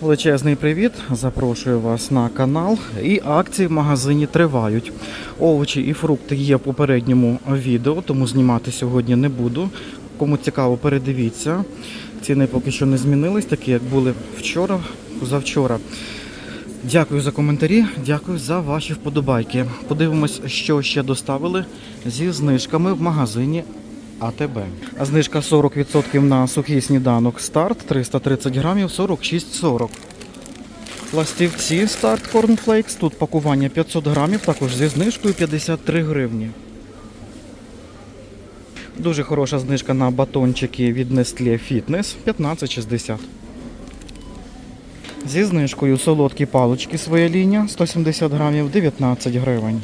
Величезний привіт! Запрошую вас на канал. І акції в магазині тривають. Овочі і фрукти є в попередньому відео, тому знімати сьогодні не буду. Кому цікаво, передивіться. Ціни поки що не змінились, такі як були вчора, завчора. Дякую за коментарі, дякую за ваші вподобайки. Подивимось, що ще доставили зі знижками в магазині АТБ. Знижка 40% на сухий сніданок старт 330 грамів 46,40. Пластівці старт Cornflakes. Тут пакування 500 грамів, також зі знижкою 53 гривні. Дуже хороша знижка на батончики від Nestle Fitness 15,60. Зі знижкою солодкі палички своя лінія 170 грамів 19 гривень.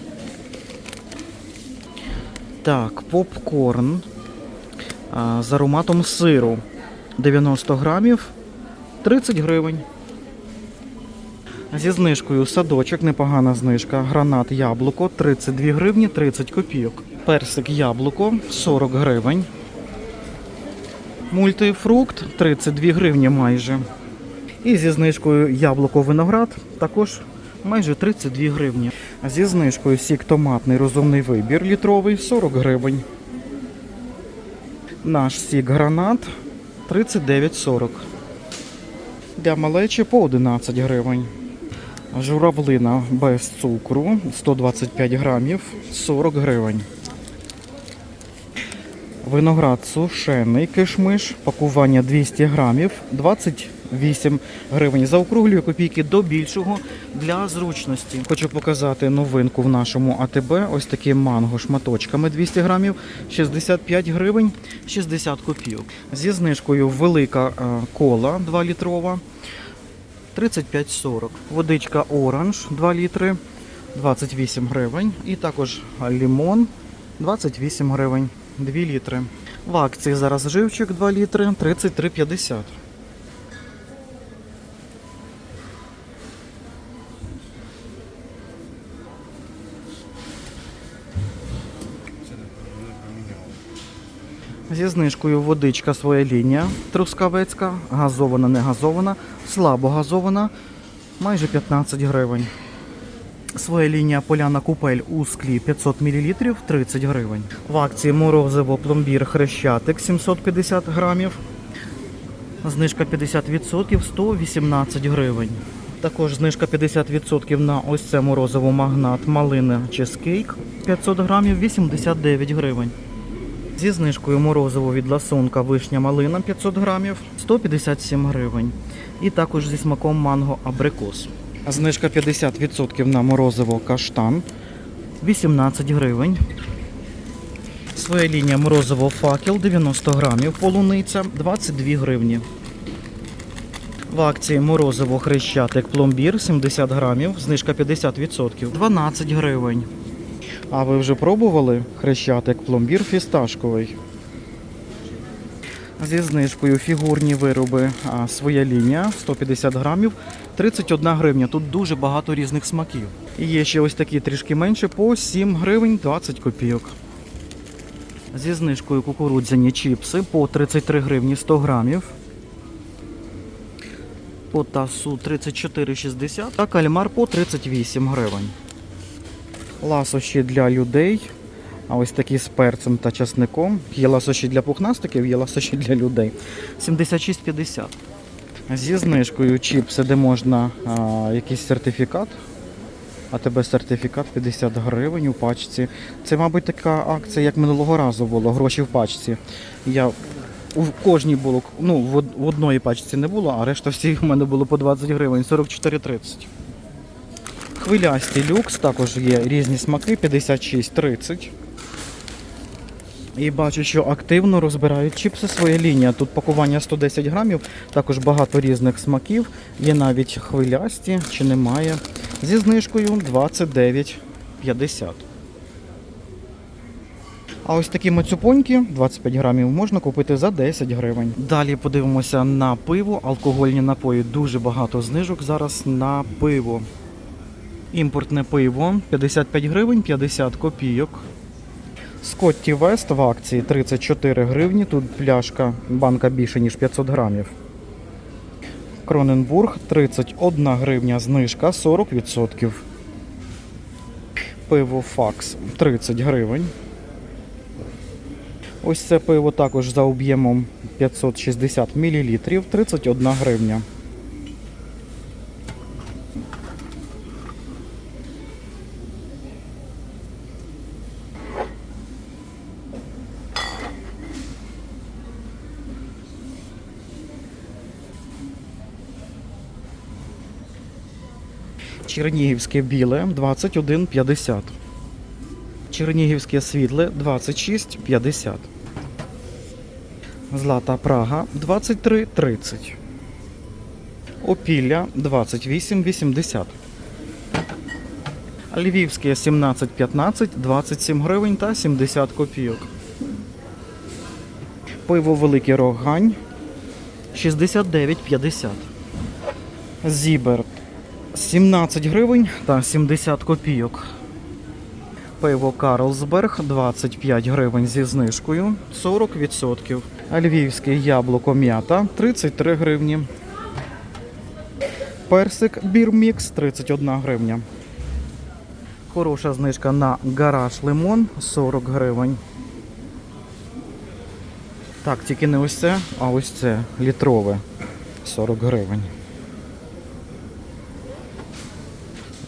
Так, попкорн з ароматом сиру 90 грамів 30 гривень. Зі знижкою садочок, непогана знижка. Гранат яблуко 32 гривні 30 копійок. Персик яблуко 40 гривень. Мультифрукт 32 гривні майже. І зі знижкою яблуко виноград також майже 32 гривні. Зі знижкою сік томатний розумний вибір літровий 40 гривень. Наш сік гранат 39,40. Для малечі по 11 гривень. Журавлина без цукру 125 грамів 40 гривень. Виноград сушений кишмиш, пакування 200 грамів, 28 гривень. Заокруглюю копійки до більшого для зручності. Хочу показати новинку в нашому АТБ. Ось такі манго шматочками 200 грамів, 65 гривень, 60 копійок. Зі знижкою велика е, кола 2 літрова, 35,40. Водичка оранж 2 літри, 28 гривень. І також лімон 28 гривень. 2 літри. В акції зараз живчик 2 літри 33,50. Зі знижкою водичка своя лінія трускавецька, газована, не газована, слабо газована, майже 15 гривень. Своя лінія поляна купель у склі 500 мл 30 гривень. В акції морозиво пломбір хрещатик 750 грамів. Знижка 50% 118 гривень. Також знижка 50% на ось це морозиво магнат малина чизкейк 500 грамів 89 гривень. Зі знижкою морозиво від ласунка вишня малина 500 грамів 157 гривень. І також зі смаком манго абрикос. Знижка 50% на морозиво каштан 18 гривень. Своя лінія морозиво факел 90 грамів, полуниця 22 гривні. В акції морозиво хрещатик пломбір 70 грамів, знижка 50%, 12 гривень. А ви вже пробували хрещатик пломбір фісташковий? Зі знижкою фігурні вироби а, своя лінія 150 грамів 31 гривня. Тут дуже багато різних смаків. І є ще ось такі трішки менше по 7 гривень 20 копійок. Зі знижкою кукурудзяні чіпси по 33 гривні 100 грамів. По тасу 34,60, а кальмар по 38 гривень. Ласощі для людей. А ось такі з перцем та часником. Є ласощі для пухнастиків, є ласощі для людей. 76,50. Зі знижкою чіпси, де можна а, якийсь сертифікат. А тебе сертифікат 50 гривень у пачці. Це, мабуть, така акція, як минулого разу було, гроші в пачці. Я у кожній було, ну, в од- одної пачці не було, а решта всіх в мене було по 20 гривень, 44,30. Хвилясті люкс, також є різні смаки, 56,30. І бачу, що активно розбирають чіпси своя лінія. Тут пакування 110 грамів, також багато різних смаків. Є навіть хвилясті, чи немає. Зі знижкою 29,50. А ось такі мацюпоньки 25 грамів можна купити за 10 гривень. Далі подивимося на пиво. Алкогольні напої дуже багато знижок зараз на пиво. Імпортне пиво 55 гривень 50 копійок. Скотті Вест в акції 34 гривні. Тут пляшка, банка більше, ніж 500 грамів. Кроненбург 31 гривня знижка 40%. Пиво Факс 30 гривень. Ось це пиво також за об'ємом 560 мл 31 гривня. Чернігівське біле 21,50. Чернігівське світле 26,50. Злата Прага 23,30. Опілля 28,80. Львівське 17,15, 27 гривень та 70 копійок. Пиво Великий Рогань 69,50. Зібер 17 гривень та 70 копійок. Пиво Карлсберг 25 гривень зі знижкою 40%. А Львівське яблуко м'ята 33 гривні. Персик Бірмікс 31 гривня. Хороша знижка на гараж лимон 40 гривень. Так, тільки не ось це, а ось це літрове 40 гривень.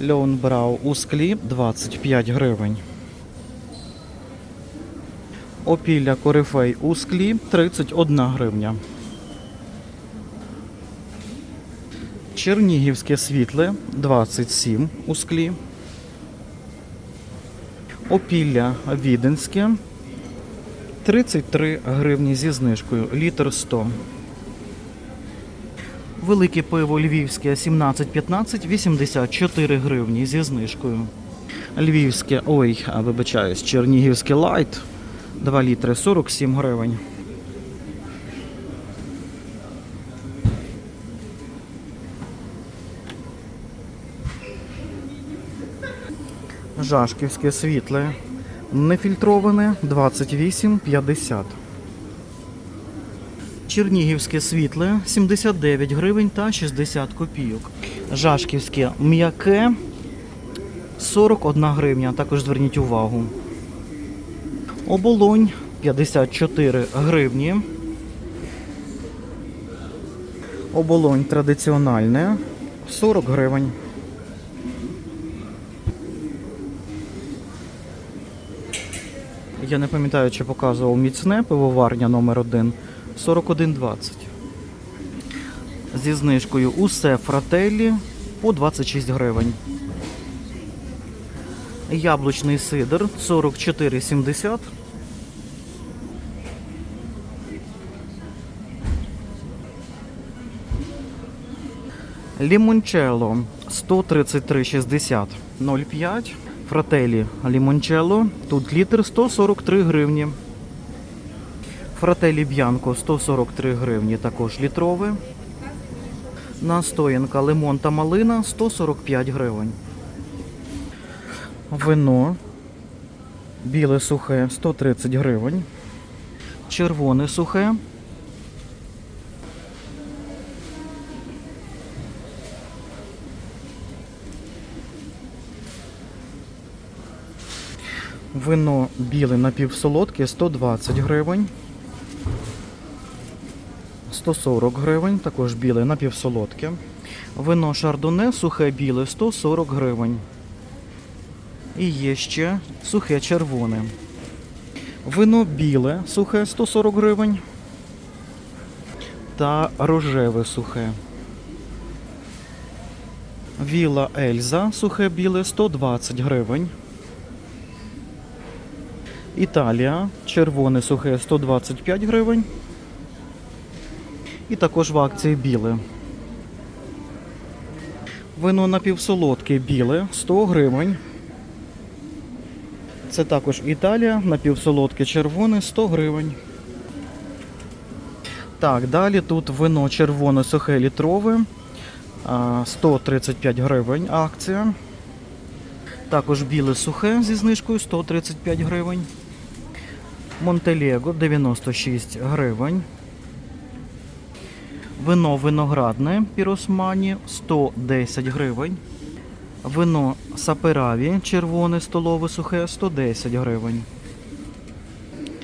Льон Брау у склі 25 гривень. Опілля Корифей у склі 31 гривня. Чернігівське світле 27 у склі. Опілля Віденське 33 гривні зі знижкою. Літр 100. Велике пиво львівське 17,15, 84 гривні зі знижкою. Львівське, ой, а вибачаюсь, чернігівське лайт 2 літри 47 гривень. Жашківське світле нефільтроване 28,50. Чернігівське світле 79 гривень та 60 копійок. Жашківське м'яке 41 гривня. Також зверніть увагу. Оболонь 54 гривні. Оболонь традиціональне 40 гривень. Я не пам'ятаю, чи показував міцне пивоварня номер 1 41,20. Зі знижкою усе фрателі по 26 гривень. Яблучний сидр 44,70. Лімончело 133,60 0,5. Фрателі лімончело. Тут літр 143 гривні. Фрателі Б'янко 143 гривні, також літрове. Настоянка лимон та малина 145 гривень. Вино біле сухе 130 гривень. Червоне сухе. Вино біле напівсолодке 120 гривень. 140 гривень, також біле напівсолодке. Вино шардоне сухе біле 140 гривень. І є ще сухе червоне. Вино біле сухе 140 гривень. Та рожеве сухе. Віла Ельза сухе біле 120 гривень. Італія червоне сухе 125 гривень. І також в акції біле. Вино напівсолодке біле 100 гривень. Це також Італія, напівсолодке червоне 100 гривень. Так, далі тут вино червоне сухе літрове. 135 гривень акція. Також біле сухе зі знижкою 135 гривень. Монтелего 96 гривень. Вино виноградне піросмані 110 гривень. Вино сапераві червоне столове сухе 110 гривень.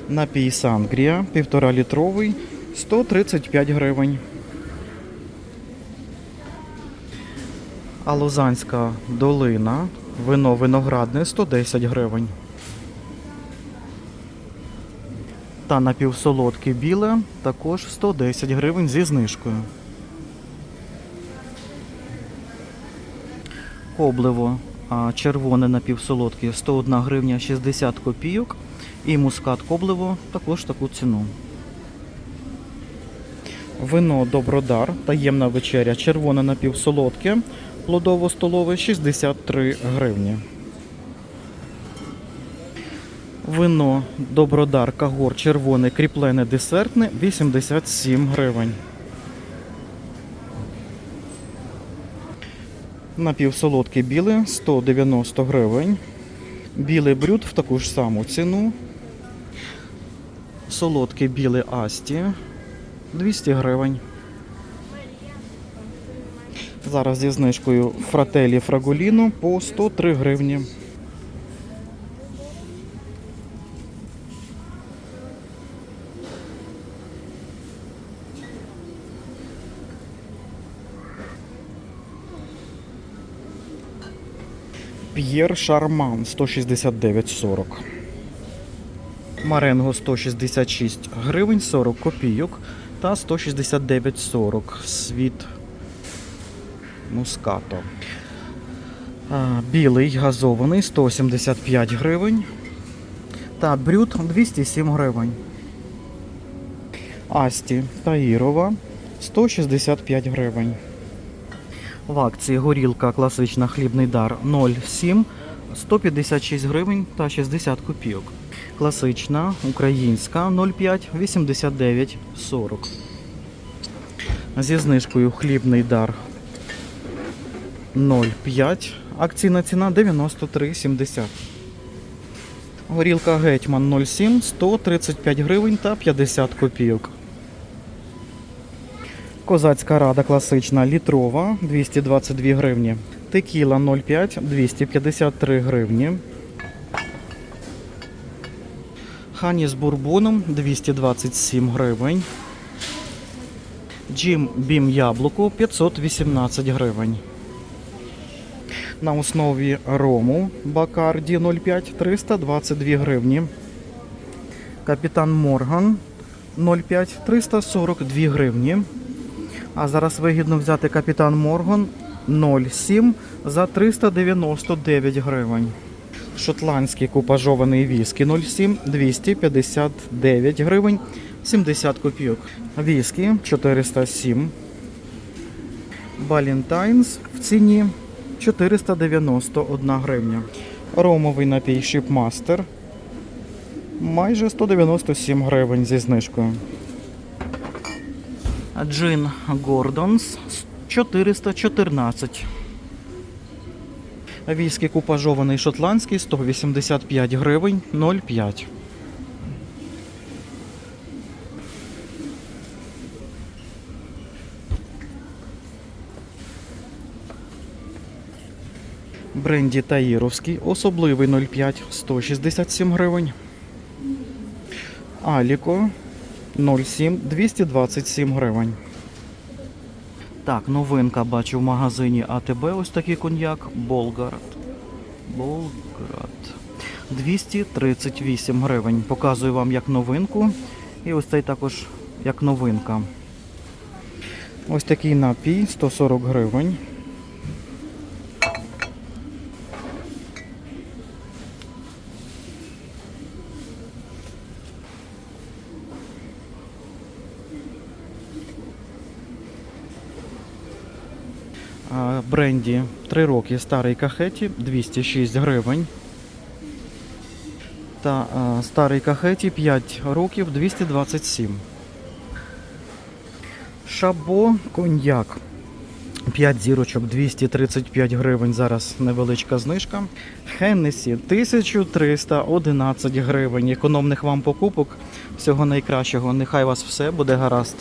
Напій Сангрія 1,5 літровий 135 гривень. А Лозанська долина вино виноградне 110 гривень. Та напівсолодке біле також 110 гривень зі знижкою. Коблево а, червоне напівсолодке 101 гривня 60 копійок. І мускат коблево також таку ціну. Вино Добродар, таємна вечеря, червоне напівсолодке, плодово-столове 63 гривні. Вино Добродар Кагор червоне кріплене десертне 87 гривень. Напівсолодке біле 190 гривень. Білий брюд в таку ж саму ціну. Солодке біле Асті 200 гривень. Зараз зі знижкою фрателі Фрагуліно по 103 гривні. П'єр Шарман 169,40. Маренго 166 гривень 40 копійок та 169,40 світ мускато. Білий газований 175 гривень. Та брют 207 гривень. Асті Таїрова 165 гривень. В акції горілка класична хлібний дар 0,7 156 гривень та 60 копійок. Класична українська 0,5 89 40. Зі знижкою хлібний дар 0,5. Акційна ціна 93,70. Горілка Гетьман 0,7 135 гривень та 50 копійок. Козацька рада класична літрова 222 гривні. Текіла 0,5 253 гривні. Хані з бурбоном 227 гривень. Джим Бім яблуко 518 гривень. На основі рому Бакарді 0,5 322 гривні. Капітан Морган 0,5 342 гривні. А зараз вигідно взяти Капітан Морган 0,7 за 399 гривень. Шотландський купажований віскі 0,7 259 гривень 70 копійок. Віскі 407. Балентайнс в ціні 491 гривня. Ромовий напій Шипмастер майже 197 гривень зі знижкою. Джин Гордонс 414. Віскі купажований шотландський 185 гривень 0,5. Бренді Таїровський особливий 0,5 167 гривень. Аліко 0,7 227 гривень. Так, новинка бачу в магазині АТБ ось такий коньяк Болгард. Болград. 238 гривень. Показую вам як новинку. І ось цей також як новинка. Ось такий напій 140 гривень. А, бренді 3 роки старий кахеті 206 гривень. Та а, старий кахеті 5 років 227. Шабо коньяк. 5 зірочок 235 гривень. Зараз невеличка знижка. Хеннесі 1311 гривень. Економних вам покупок. Всього найкращого. Нехай вас все буде гаразд.